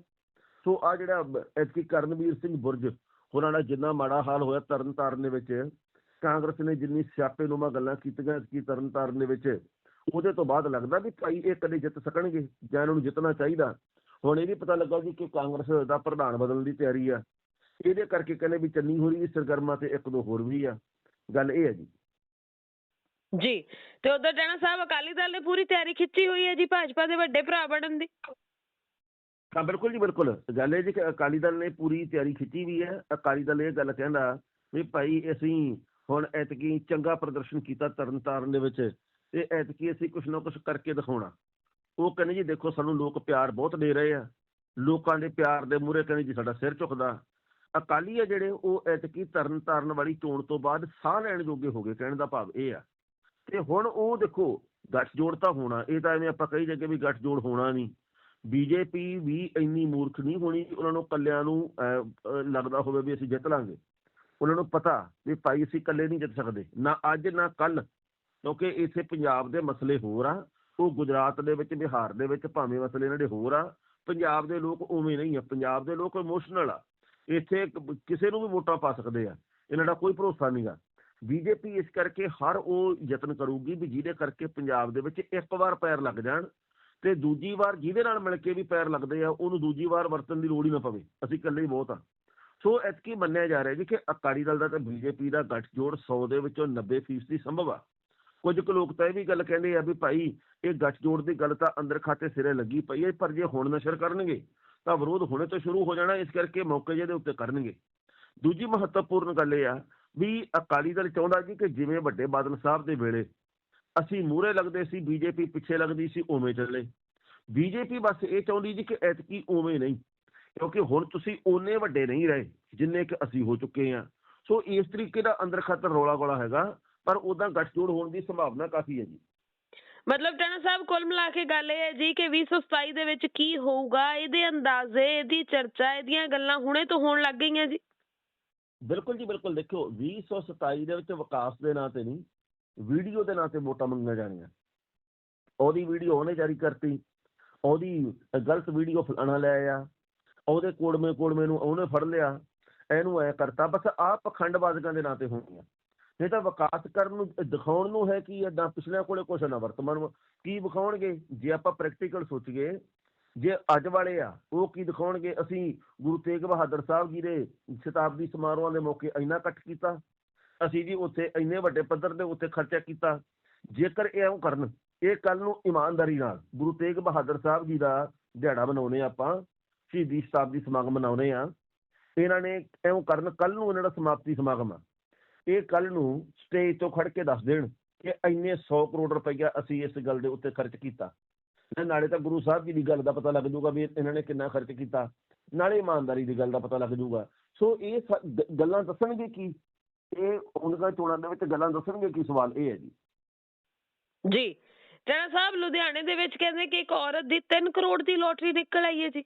ਸੋ ਆ ਜਿਹੜਾ ਐਤਕੀ ਕਰਨਵੀਰ ਸਿੰਘ ਬੁਰਜ, ਉਹਨਾਂ ਦਾ ਜਿੰਨਾ ਮਾੜਾ ਹਾਲ ਹੋਇਆ ਤਰਨਤਾਰਨ ਦੇ ਵਿੱਚ, ਕਾਂਗਰਸ ਨੇ ਜਿੰਨੀ ਸਿਆਪੇ ਨੂੰਮਾ ਗੱਲਾਂ ਕੀਤੀਆਂ ਐਤਕੀ ਤਰਨ ਤਾਰਨ ਦੇ ਵਿੱਚ, ਉਹਦੇ ਤੋਂ ਬਾਅਦ ਲੱਗਦਾ ਵੀ ਭਾਈ ਇਹ ਕਦੇ ਜਿੱਤ ਸਕਣਗੇ, ਜਾਂ ਇਹਨਾਂ ਨੂੰ ਜਿੱਤਣਾ ਚਾਹੀਦਾ। ਹੁਣ ਇਹ ਵੀ ਪਤਾ ਲੱਗਾ ਜੀ ਕਿ ਕਾਂਗਰਸ ਦਾ ਪ੍ਰਧਾਨ ਬਦਲਣ ਦੀ ਤਿਆਰੀ ਆ। ਇਹਦੇ ਕਰਕੇ ਕਹਿੰਦੇ ਵੀ ਚੰਨੀ ਹੋਰੀ ਵੀ ਸਰਗਰਮਾ ਤੇ ਇੱਕ ਦੋ ਹੋਰ ਵੀ ਆ। ਗੱਲ ਇਹ ਹੈ ਜੀ। ਜੀ ਤੇ ਉਧਰ ਜਣਾ ਸਾਹਿਬ ਅਕਾਲੀ ਦਲ ਨੇ ਪੂਰੀ ਤਿਆਰੀ ਖਿੱਚੀ ਹੋਈ ਹੈ ਜੀ ਭਾਜਪਾ ਦੇ ਵੱਡੇ ਭਰਾ ਬਣਨ ਦੀ? ਹਾਂ ਬਿਲਕੁਲ ਜੀ ਬਿਲਕੁਲ। ਗੱਲ ਇਹ ਜੀ ਕਿ ਅਕਾਲੀ ਦਲ ਨੇ ਪੂਰੀ ਤਿਆਰੀ ਖਿੱਚੀ ਵੀ ਹੈ। ਅਕਾਲੀ ਦਲ ਇਹ ਗੱਲ ਕਹਿੰਦਾ ਵੀ ਭਾਈ ਅਸੀਂ ਹੁਣ ਐਤਕੀ ਚੰਗਾ ਪ੍ਰਦਰਸ਼ਨ ਕੀਤਾ ਤਰਨਤਾਰਨ ਦੇ ਵਿੱਚ ਤੇ ਐਤਕੀ ਅਸੀਂ ਕੁਝ ਨਾ ਕੁਝ ਕਰਕੇ ਦਿਖਾਉਣਾ। ਉਹ ਕਹਿੰਦੇ ਜੀ ਦੇਖੋ ਸਾਨੂੰ ਲੋਕ ਪਿਆਰ ਬਹੁਤ ਦੇ ਰਹੇ ਆ। ਲੋਕਾਂ ਦੇ ਪਿਆਰ ਦੇ ਮੂਹਰੇ ਕਹਿੰਦੇ ਜੀ ਸਾਡਾ ਸਿਰ ਝੁਕਦਾ। ਅਕਾਲੀ ਆ ਜਿਹੜੇ, ਉਹ ਐਤਕੀ ਤਰਨ ਤਾਰਨ ਵਾਲੀ ਚੋਣ ਤੋਂ ਬਾਅਦ ਸਾਹ ਲੈਣ ਜੋਗੇ ਹੋ ਗਏ, ਕਹਿਣ ਦਾ ਭਾਵ ਇਹ ਆ। ਤੇ ਹੁਣ ਉਹ ਦੇਖੋ, ਗੱਠਜੋੜ ਤਾਂ ਹੋਣਾ, ਇਹ ਤਾਂ ਐਵੇਂ ਆਪਾਂ ਕਹੀ ਜਾਂਗੇ ਵੀ ਗੱਠਜੋੜ ਹੋਣਾ ਨਹੀਂ। ਬੀਜੇਪੀ ਵੀ ਇੰਨੀ ਮੂਰਖ ਨਹੀਂ ਹੋਣੀ ਉਹਨਾਂ ਨੂੰ ਕੱਲਿਆਂ ਨੂੰ ਲੱਗਦਾ ਹੋਵੇ ਵੀ ਅਸੀਂ ਜਿੱਤ ਲਾਂਗੇ। ਉਹਨਾਂ ਨੂੰ ਪਤਾ ਵੀ ਭਾਈ ਅਸੀਂ ਇਕੱਲੇ ਨਹੀਂ ਜਿੱਤ ਸਕਦੇ, ਨਾ ਅੱਜ, ਨਾ ਕੱਲ ਕਿਉਂਕਿ ਇੱਥੇ ਪੰਜਾਬ ਦੇ ਮਸਲੇ ਹੋਰ ਆ, ਉਹ ਗੁਜਰਾਤ ਦੇ ਵਿੱਚ, ਬਿਹਾਰ ਦੇ ਵਿੱਚ ਭਾਵੇਂ ਮਸਲੇ ਇਹਨਾਂ ਦੇ ਹੋਰ ਆ, ਪੰਜਾਬ ਦੇ ਲੋਕ ਉਵੇਂ ਨਹੀਂ ਆ। ਪੰਜਾਬ ਦੇ ਲੋਕ ਇਮੋਸ਼ਨਲ ਆ। ਇੱਥੇ ਕਿਸੇ ਨੂੰ ਵੀ ਵੋਟਾਂ ਪਾ ਸਕਦੇ ਆ। ਇਹਨਾਂ ਦਾ ਕੋਈ ਭਰੋਸਾ ਨਹੀਂਗਾ ਬੀਜੇਪੀ ਇਸ ਕਰਕੇ ਹਰ ਉਹ ਯਤਨ ਕਰੂਗੀ ਵੀ ਜਿਹਦੇ ਕਰਕੇ ਪੰਜਾਬ ਦੇ ਵਿੱਚ ਇੱਕ ਵਾਰ ਪੈਰ ਲੱਗ ਜਾਣ ਤੇ ਦੂਜੀ ਵਾਰ ਜਿਹਦੇ ਨਾਲ ਮਿਲ ਕੇ ਵੀ ਪੈਰ ਲੱਗਦੇ ਆ, ਉਹਨੂੰ ਦੂਜੀ ਵਾਰ ਵਰਤਣ ਦੀ ਲੋੜ ਹੀ ਨਾ ਪਵੇ। ਅਸੀਂ ਇਕੱਲੇ ਹੀ ਬਹੁਤ ਆ। ਸੋ ਐਤਕੀ ਮੰਨਿਆ ਜਾ ਰਿਹਾ ਜੀ ਕਿ ਅਕਾਲੀ ਦਲ ਦਾ ਤੇ ਬੀਜੇਪੀ ਦਾ ਗੱਠਜੋੜ 100 ਦੇ ਵਿੱਚੋਂ 90% ਸੰਭਵ ਆ। ਕੁਝ ਕੁ ਲੋਕ ਤਾਂ ਇਹ ਵੀ ਗੱਲ ਕਹਿੰਦੇ ਆ ਵੀ ਭਾਈ, ਇਹ ਗੱਠਜੋੜ ਦੀ ਗੱਲ ਤਾਂ ਅੰਦਰ ਖਾਤੇ ਸਿਰੇ ਲੱਗੀ ਪਈ ਹੈ ਪਰ ਜੇ ਹੁਣ ਨਸ਼ਰ ਕਰਨਗੇ ਤਾਂ ਵਿਰੋਧ ਹੁਣੇ ਤੋਂ ਸ਼ੁਰੂ ਹੋ ਜਾਣਾ, ਇਸ ਕਰਕੇ ਮੌਕੇ ਜਿਹਦੇ ਉੱਤੇ ਕਰਨਗੇ। ਦੂਜੀ ਮਹੱਤਵਪੂਰਨ ਗੱਲ ਇਹ ਆ ਵੀ ਅਕਾਲੀ ਦਲ ਚਾਹੁੰਦਾ ਜੀ ਕਿ ਜਿਵੇਂ ਵੱਡੇ ਬਾਦਲ ਸਾਹਿਬ ਦੇ ਵੇਲੇ ਅਸੀਂ ਮੂਹਰੇ ਲੱਗਦੇ ਸੀ, ਬੀਜੇਪੀ ਪਿੱਛੇ ਲੱਗਦੀ ਸੀ, ਉਵੇਂ ਚੱਲੇ। ਬੀਜੇਪੀ ਬਸ ਇਹ ਚਾਹੁੰਦੀ ਜੀ ਕਿ ਐਤਕੀ ਉਵੇਂ ਨਹੀਂ, ਕਿਉਂਕਿ ਹੁਣ ਤੁਸੀਂ ਓਨੇ ਵੱਡੇ ਨਹੀਂ ਰਹੇ, ਜਿੰਨੇ ਕਿ ਅਸੀਂ ਹੋ ਚੁੱਕੇ ਹਾਂ। ਸੋ ਇਸ ਤਰੀਕੇ ਦਾ ਅੰਦਰ ਖਾਤਰ ਰੌਲਾ ਗੋਲਾ ਹੈਗਾ, ਪਰ ਉਦਾਂ ਗੱਠਜੋੜ ਹੋਣ ਦੀ ਸੰਭਾਵਨਾ ਕਾਫੀ ਹੈ ਜੀ। ਮਤਲਬ ਜਣਾ ਸਾਹਿਬ, ਕੁੱਲ ਮਿਲਾ ਕੇ ਗੱਲ ਇਹ ਹੈ ਜੀ ਕਿ 2027 ਦੇ ਵਿੱਚ ਕੀ ਹੋਊਗਾ? ਇਹਦੇ ਅੰਦਾਜ਼ੇ, ਇਹਦੀ ਚਰਚਾ, ਇਹਦੀਆਂ ਗੱਲਾਂ ਹੁਣੇ ਤੋਂ ਹੋਣ ਲੱਗ ਗਈਆਂ ਜੀ। ਬਿਲਕੁਲ ਜੀ, ਬਿਲਕੁਲ। ਦੇਖੋ 2027 ਦੇ ਵਿੱਚ ਵਿਕਾਸ ਦੇ ਨਾਂ ਤੇ ਨਹੀਂ, ਵੀਡੀਓ ਦੇ ਨਾਂ ਤੇ ਵੋਟਾਂ ਮੰਗੀਆਂ ਜਾਣੀਆਂ। ਉਹਦੀ ਵੀਡੀਓ ਉਹਨੇ ਜਾਰੀ ਕਰਤੀ। ਉਹਦੀ ਗਲਤ ਵੀਡੀਓ ਫਲਾਣਾ ਲੈ ਆਇਆ। ਉਹਦੇ ਕੋੜਮੇ ਕੋੜਮੇ ਨੂੰ ਉਹਨੇ ਫੜ ਲਿਆ। ਇਹਨੂੰ ਐ ਕਰਤਾ। ਬਸ ਆਹ ਪਖੰਡਬਾਜ਼ੀਆਂ ਦੇ ਨਾਂ ਤੇ ਹੋਣੀਆਂ। ਨਹੀਂ ਤਾਂ ਵਿਕਾਸ ਕਰਨ ਨੂੰ, ਦਿਖਾਉਣ ਨੂੰ ਹੈ ਕਿ ਏਦਾਂ? ਪਿਛਲਿਆਂ ਕੋਲੇ ਕੁਛ ਨਾ, ਵਰਤਮਾਨ ਕੀ ਵਿਖਾਉਣਗੇ? ਜੇ ਆਪਾਂ ਪ੍ਰੈਕਟੀਕਲ ਸੋਚੀਏ, ਜੇ ਅੱਜ ਵਾਲੇ ਆ, ਉਹ ਕੀ ਦਿਖਾਉਣਗੇ? ਅਸੀਂ ਗੁਰੂ ਤੇਗ ਬਹਾਦਰ ਸਾਹਿਬ ਜੀ ਦੇ ਸ਼ਤਾਬਦੀ ਸਮਾਰੋਹਾਂ ਦੇ ਮੌਕੇ ਇੰਨਾ ਇਕੱਠ ਕੀਤਾ, ਅਸੀਂ ਜੀ ਉੱਥੇ ਇੰਨੇ ਵੱਡੇ ਪੱਧਰ ਦੇ ਉੱਤੇ ਖਰਚਾ ਕੀਤਾ। ਜੇਕਰ ਇਹ ਐਂ ਕਰਨ, ਇਹ ਕੱਲ ਨੂੰ ਇਮਾਨਦਾਰੀ ਨਾਲ ਗੁਰੂ ਤੇਗ ਬਹਾਦਰ ਸਾਹਿਬ ਜੀ ਦਾ ਦਿਹਾੜਾ ਮਨਾਉਨੇ ਆਪਾਂ, ਸ਼ਹੀਦੀ ਸ਼ਤਾਬਦੀ ਸਮਾਗਮ ਮਨਾਉਨੇ ਆ ਇਹਨਾਂ ਨੇ ਐਂ ਕਰਨ ਕੱਲ ਨੂੰ ਇਹਨਾਂ ਦਾ ਸਮਾਪਤੀ ਸਮਾਗਮ ਆ। ਇਹ ਕੱਲ ਨੂੰ ਸਟੇਜ ਤੋਂ ਖੜ ਕੇ ਦੱਸ ਦੇਣ ਕਿ ਇੰਨੇ 100 ਕਰੋੜ ਰੁਪਈਆ ਅਸੀਂ ਇਸ ਗੱਲ ਦੇ ਉੱਤੇ ਖਰਚ ਕੀਤਾ। ਨਾਲੇ ਤਾਂ ਗੁਰੂ ਸਾਹਿਬ ਜੀ ਦੀ ਗੱਲ ਦਾ ਪਤਾ ਲੱਗ ਜਾਊਗਾ ਵੀ ਇਹਨਾਂ ਨੇ ਕਿੰਨਾ ਖਰਚ ਕੀਤਾ। ਨਾਲੇ ਇਮਾਨਦਾਰੀ ਦੀ ਗੱਲ ਦਾ ਪਤਾ ਲੱਗ ਜਾਊਗਾ। ਸੋ ਇਹ ਗੱਲਾਂ ਦੱਸਣਗੇ ਕੀ? ਇਹ ਉਹਨਾਂ ਦਾ ਚੋਣਾਂ ਦੇ ਵਿੱਚ ਗੱਲਾਂ ਦੱਸਣਗੇ ਕੀ? ਸਵਾਲ ਇਹ ਹੈ ਜੀ। ਜੀ ਜਣਾ ਸਾਹਿਬ ਲੁਧਿਆਣੇ ਦੇ ਵਿੱਚ ਕਹਿੰਦੇ ਕਿ ਇੱਕ ਔਰਤ ਦੀ 3 ਕਰੋੜ ਦੀ ਲੋਟਰੀ ਨਿਕਲ ਆਈ ਹੈ ਜੀ।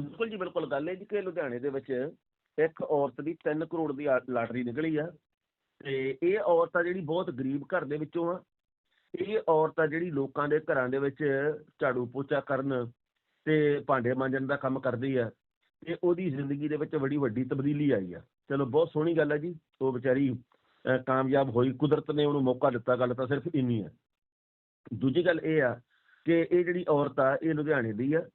ਬਿਲਕੁਲ ਜੀ ਬਿਲਕੁਲ। ਗੱਲ ਹੈ ਜੀ ਕਿ ਲੁਧਿਆਣੇ ਦੇ ਵਿੱਚ ਇੱਕ ਔਰਤ ਦੀ 3 ਕਰੋੜ ਦੀ ਆ- ਲਾਟਰੀ ਨਿਕਲੀ ਆ ਤੇ ਇਹ ਔਰਤ ਆ ਜਿਹੜੀ ਬਹੁਤ ਗਰੀਬ ਘਰ ਦੇ ਵਿੱਚੋਂ ਆ। ਇਹ ਔਰਤ ਆ ਜਿਹੜੀ ਲੋਕਾਂ ਦੇ ਘਰਾਂ ਦੇ ਵਿੱਚ ਝਾੜੂ ਪੋਚਾ ਕਰਨ ਤੇ ਭਾਂਡੇ ਮਾਂਜਣ ਦਾ ਕੰਮ ਕਰਦੀ ਆ ਤੇ ਉਹਦੀ ਜ਼ਿੰਦਗੀ ਦੇ ਵਿੱਚ ਬੜੀ ਵੱਡੀ ਤਬਦੀਲੀ ਆਈ ਆ। ਚਲੋ, ਬਹੁਤ ਸੋਹਣੀ ਗੱਲ ਹੈ ਜੀ। ਉਹ ਵਿਚਾਰੀ ਕਾਮਯਾਬ ਹੋਈ। ਕੁਦਰਤ ਨੇ ਉਹਨੂੰ ਮੌਕਾ ਦਿੱਤਾ ਗੱਲ ਤਾਂ ਸਿਰਫ ਇੰਨੀ ਹੈ ਦੂਜੀ ਗੱਲ ਇਹ ਆ ਕਿ ਇਹ ਜਿਹੜੀ ਔਰਤ ਆ, ਇਹ ਲੁਧਿਆਣੇ ਦੀ ਆ।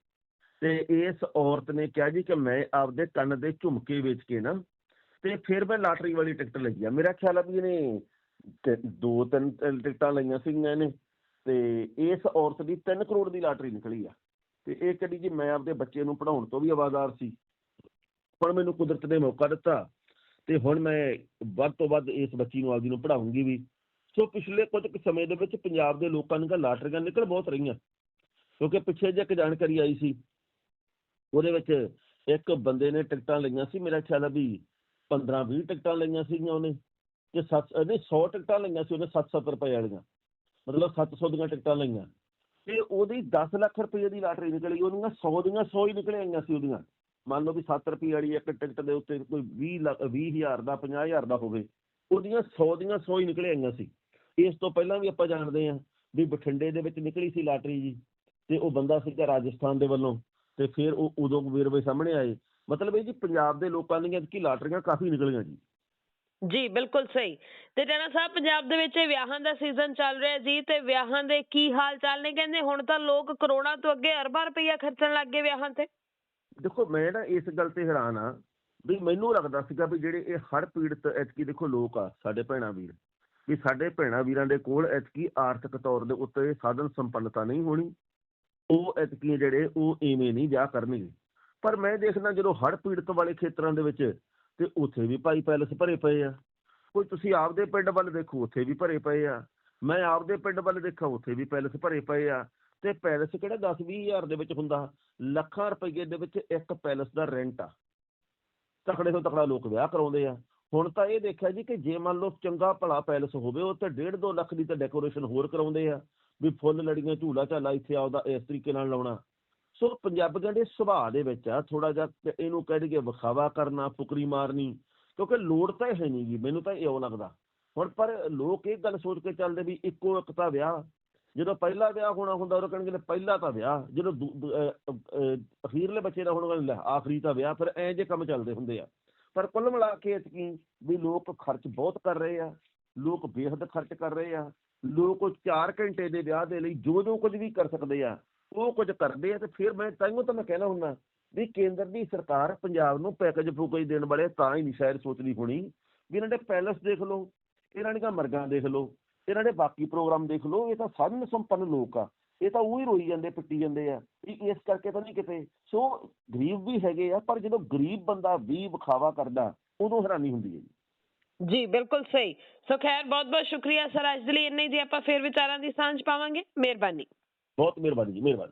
ਤੇ ਇਸ ਔਰਤ ਨੇ ਕਿਹਾ ਜੀ ਕਿ ਮੈਂ ਆਪਦੇ ਕੰਨ ਦੇ ਝੁਮਕੇ ਵੇਚ ਕੇ ਨਾ ਤੇ ਫਿਰ ਮੈਂ ਲਾਟਰੀ ਵਾਲੀ ਟਿਕਟ ਲਈ ਆ। ਮੇਰਾ ਖਿਆਲ ਆ ਵੀ ਇਹਨੇ ਦੋ ਤਿੰਨ ਟਿਕਟਾਂ ਲਈਆਂ ਸੀਗੀਆਂ ਇਹਨੇ ਤੇ ਇਸ ਔਰਤ ਦੀ 3 ਕਰੋੜ ਦੀ ਲਾਟਰੀ ਨਿਕਲੀ ਆ। ਤੇ ਇਹ ਕਹਿੰਦੀ ਜੀ ਮੈਂ ਆਪਦੇ ਬੱਚੇ ਨੂੰ ਪੜਾਉਣ ਤੋਂ ਵੀ ਆਵਾਜ਼ਾਰ ਸੀ। ਹੁਣ ਮੈਨੂੰ ਕੁਦਰਤ ਨੇ ਮੌਕਾ ਦਿੱਤਾ ਤੇ ਹੁਣ ਮੈਂ ਵੱਧ ਤੋਂ ਵੱਧ ਇਸ ਬੱਚੀ ਨੂੰ ਆਪਦੀ ਨੂੰ ਪੜਾਉਂਗੀ ਵੀ। ਸੋ ਪਿਛਲੇ ਕੁਝ ਕੁ ਸਮੇਂ ਦੇ ਵਿੱਚ ਪੰਜਾਬ ਦੇ ਲੋਕਾਂ ਨੂੰ ਤਾਂ ਲਾਟਰੀਆਂ ਨਿਕਲ ਬਹੁਤ ਰਹੀਆਂ। ਕਿਉਂਕਿ ਪਿੱਛੇ ਜੇ ਇੱਕ ਜਾਣਕਾਰੀ ਆਈ ਸੀ ਉਹਦੇ ਵਿੱਚ ਇੱਕ ਬੰਦੇ ਨੇ ਟਿਕਟਾਂ ਲਈਆਂ ਸੀ, ਮੇਰਾ ਖਿਆਲ ਹੈ ਵੀ 15 20 ਟਿਕਟਾਂ ਲਈਆਂ ਸੀਗੀਆਂ ਉਹਨੇ ਤੇ 7 ਨਹੀਂ 100 ਟਿਕਟਾਂ ਲਈਆਂ ਸੀ ਉਹਨੇ 7-7 ਰੁਪਏ ਵਾਲੀਆਂ, ਮਤਲਬ 700 ਦੀਆਂ ਟਿਕਟਾਂ ਲਈਆਂ ਤੇ ਉਹਦੀ 10 ਲੱਖ ਰੁਪਏ ਦੀ ਲਾਟਰੀ ਨਿਕਲੀ, ਉਹਦੀਆਂ 100 ਦੀਆਂ 100 ਹੀ ਨਿਕਲ ਆਈਆਂ ਸੀ ਉਹਦੀਆਂ, ਮੰਨ ਲਓ ਵੀ 7 ਰੁਪਏ ਵਾਲੀ ਇੱਕ ਟਿਕਟ ਦੇ ਉੱਤੇ ਕੋਈ 20 ਲੱਖ 20000 ਦਾ 50000 ਦਾ ਹੋਵੇ, ਉਹਦੀਆਂ 100 ਦੀਆਂ 100 ਹੀ ਨਿਕਲ ਆਈਆਂ ਸੀ। ਇਸ ਤੋਂ ਪਹਿਲਾਂ ਵੀ ਆਪਾਂ ਜਾਣਦੇ ਹਾਂ ਵੀ ਬਠਿੰਡੇ ਦੇ ਵਿੱਚ ਨਿਕਲੀ ਸੀ ਲਾਟਰੀ ਜੀ, ਤੇ ਉਹ ਬੰਦਾ ਸੀਗਾ ਰਾਜਸਥਾਨ ਦੇ ਵੱਲੋਂ। ਤੇ ਫਿਰ ਉਹ ਉਦੋਂ ਵੇਰਵੇ ਸਾਹਮਣੇ ਆਏ। ਮਤਲਬ ਇਹ ਜੀ ਪੰਜਾਬ ਦੇ ਲੋਕਾਂ ਦੀਆਂ ਕੀ ਲਾਟਰੀਆਂ ਕਾਫੀ ਨਿਕਲੀਆਂ ਜੀ। ਜੀ ਬਿਲਕੁਲ ਸਹੀ। ਤੇ ਟੈਣਾ ਸਾਹਿਬ ਪੰਜਾਬ ਦੇ ਵਿੱਚ ਵਿਆਹਾਂ ਦਾ ਸੀਜ਼ਨ ਚੱਲ ਰਿਹਾ ਜੀ ਤੇ ਵਿਆਹਾਂ ਦੇ ਕੀ ਹਾਲ ਚਾਲ ਨੇ? ਕਹਿੰਦੇ ਹੁਣ ਤਾਂ ਲੋਕ ਕਰੋੜਾਂ ਤੋਂ ਅੱਗੇ ਅਰਬਾਂ ਰੁਪਈਆ ਖਰਚਣ ਲੱਗ ਗਏ ਵਿਆਹਾਂ ਤੇ। ਦੇਖੋ ਮੈਂ ਨਾ ਇਸ ਗੱਲ ਤੇ ਹੈਰਾਨ ਆ ਵੀ ਮੈਨੂੰ ਲੱਗਦਾ ਸੀਗਾ ਵੀ ਜਿਹੜੇ ਇਹ ਹੜ੍ਹ ਪੀੜਤ ਐਤਕੀ ਦੇਖੋ ਲੋਕ ਆ ਸਾਡੇ ਭੈਣਾਂ ਵੀਰ ਵੀ ਸਾਡੇ ਭੈਣਾਂ ਵੀਰਾਂ ਦੇ ਕੋਲ ਐਤਕੀ ਆਰਥਿਕ ਤੌਰ ਦੇ ਉੱਤੇ ਸਾਧਨ ਸੰਪੰਨਤਾ ਨਹੀਂ ਹੋਣੀ। ਉਹ ਐਤਕੀ ਜਿਹੜੇ ਉਹ ਇਵੇਂ ਨਹੀਂ ਵਿਆਹ ਕਰਨਗੇ। ਪਰ ਮੈਂ ਦੇਖਦਾ ਜਦੋਂ ਹੜ੍ਹ ਪੀੜਤ ਵਾਲੇ ਖੇਤਰਾਂ ਦੇ ਵਿੱਚ ਤੇ ਉੱਥੇ ਵੀ ਭਾਈ ਪੈਲਸ ਭਰੇ ਪਏ ਆ। ਕੋਈ ਤੁਸੀਂ ਆਪਦੇ ਪਿੰਡ ਵੱਲ ਦੇਖੋ, ਉੱਥੇ ਵੀ ਭਰੇ ਪਏ ਆ। ਮੈਂ ਆਪਦੇ ਪਿੰਡ ਵੱਲ ਦੇਖਾਂ, ਉੱਥੇ ਵੀ ਪੈਲਸ ਭਰੇ ਪਏ ਆ। ਤੇ ਪੈਲਸ ਕਿਹੜਾ 10 20 ਹਜ਼ਾਰ ਦੇ ਵਿੱਚ ਹੁੰਦਾ? ਲੱਖਾਂ ਰੁਪਏ ਦੇ ਵਿੱਚ ਇੱਕ ਪੈਲਸ ਦਾ ਰੈਂਟ ਆ। ਤਕੜੇ ਤੋਂ ਤਕੜਾ ਲੋਕ ਵਿਆਹ ਕਰਾਉਂਦੇ ਆ। ਹੁਣ ਤਾਂ ਇਹ ਦੇਖਿਆ ਜੀ ਕਿ ਜੇ ਮੰਨ ਲਓ ਚੰਗਾ ਭਲਾ ਪੈਲਸ ਹੋਵੇ ਉਹ ਤੇ 1.5 2 ਲੱਖ ਦੀ ਤਾਂ ਡੈਕੋਰੇਸ਼ਨ ਹੋਰ ਕਰਾਉਂਦੇ ਆ ਵੀ ਫੁੱਲ ਲੜੀਆਂ ਝੂਲਾ ਝਾਲਾ ਇੱਥੇ ਆਉਦਾ ਇਸ ਤਰੀਕੇ ਨਾਲ ਲਾਉਣਾ। ਸੋ ਪੰਜਾਬੀਆਂ ਦੇ ਸੁਭਾਅ ਦੇ ਵਿੱਚ ਆ ਥੋੜਾ ਜਿਹਾ ਇਹਨੂੰ ਕਹਿ ਦਈਏ ਵਿਖਾਵਾ ਕਰਨਾ ਫੁਕਰੀ ਮਾਰਨੀ ਕਿਉਂਕਿ ਲੋੜ ਤਾਂ ਹੈ ਨਹੀਂ ਜੀ ਮੈਨੂੰ ਤਾਂ ਇਉਂ ਲੱਗਦਾ। ਹੁਣ ਪਰ ਲੋਕ ਇਹ ਗੱਲ ਸੋਚ ਕੇ ਚੱਲਦੇ ਵੀ ਇੱਕੋ ਇੱਕ ਤਾਂ ਵਿਆਹ ਜਦੋਂ ਪਹਿਲਾ ਵਿਆਹ ਹੋਣਾ ਹੁੰਦਾ ਉਹ ਕਹਿਣਗੇ ਪਹਿਲਾ ਤਾਂ ਵਿਆਹ ਜਦੋਂ ਦੂ- ਅਹ, ਅਖੀਰਲੇ ਬੱਚੇ ਦਾ ਹੋਣਾ ਲੈ ਆਖਰੀ ਤਾਂ ਵਿਆਹ ਫਿਰ ਐਂ ਜੇ ਕੰਮ ਚੱਲਦੇ ਹੁੰਦੇ ਆ। ਪਰ ਕੁੱਲ ਮਿਲਾ ਕੇ ਇਤਕੀ ਵੀ ਲੋਕ ਖਰਚ ਬਹੁਤ ਕਰ ਰਹੇ ਆ, ਲੋਕ ਬੇਹੱਦ ਖਰਚ ਕਰ ਰਹੇ ਆ, ਲੋਕ 4 ਘੰਟੇ ਦੇ ਵਿਆਹ ਦੇ ਲਈ ਜੋ ਜੋ ਕੁਝ ਵੀ ਕਰ ਸਕਦੇ ਆ, ਉਹ ਕੁਝ ਕਰਦੇ ਆ ਤੇ ਫਿਰ ਮੈਂ ਤਾਈਓ ਤਾਂ ਮੈਂ ਕਹਿਣਾ ਹੁੰਦਾ ਵੀ ਕੇਂਦਰ ਦੀ ਸਰਕਾਰ ਪੰਜਾਬ ਨੂੰ ਪੈਕੇਜ ਫੂਕੇਜ ਦੇਣ ਵਾਲੇ ਤਾਂ ਹੀ ਨਹੀਂ ਸ਼ਾਇਦ ਸੋਚਦੀ ਹੋਣੀ, ਵੀ ਇਹਨਾਂ ਦੇ ਪੈਲਸ ਦੇਖ ਲਓ, ਇਹਨਾਂ ਦੀਆਂ ਮਰਗਾਂ ਦੇਖ ਲਓ, ਇਹਨਾਂ ਦੇ ਬਾਕੀ ਪ੍ਰੋਗਰਾਮ ਦੇਖ ਲਓ, ਇਹ ਤਾਂ ਸਾਧਨ ਸੰਪੰਨ ਲੋਕ ਆ। ਇਹ ਤਾਂ ਉਹੀ ਰੋਈ ਜਾਂਦੇ ਪਿੱਟੀ ਜਾਂਦੇ ਆ ਵੀ ਇਸ ਕਰਕੇ ਤਾਂ ਨਹੀਂ ਕਿਤੇ। ਸੋ ਗਰੀਬ ਵੀ ਹੈਗੇ ਆ ਪਰ ਜਦੋਂ ਗਰੀਬ ਬੰਦਾ ਵੀ ਵਿਖਾਵਾ ਕਰਦਾ ਉਦੋਂ ਹੈਰਾਨੀ ਹੁੰਦੀ ਹੈ ਜੀ। ਜੀ ਬਿਲਕੁਲ ਸਹੀ। ਸੋ ਖੈਰ ਬਹੁਤ ਬਹੁਤ ਸ਼ੁਕਰੀਆ ਸਰ ਅੱਜ ਦੇ ਲਈ ਇੰਨੇ ਜੀ ਆਪਾਂ ਫੇਰ ਵਿਚਾਰਾਂ ਦੀ ਸਾਂਝ ਪਾਵਾਂਗੇ। ਮਿਹਰਬਾਨੀ। ਬਹੁਤ ਮਿਹਰਬਾਨੀ ਜੀ ਮਿਹਰਬਾਨੀ।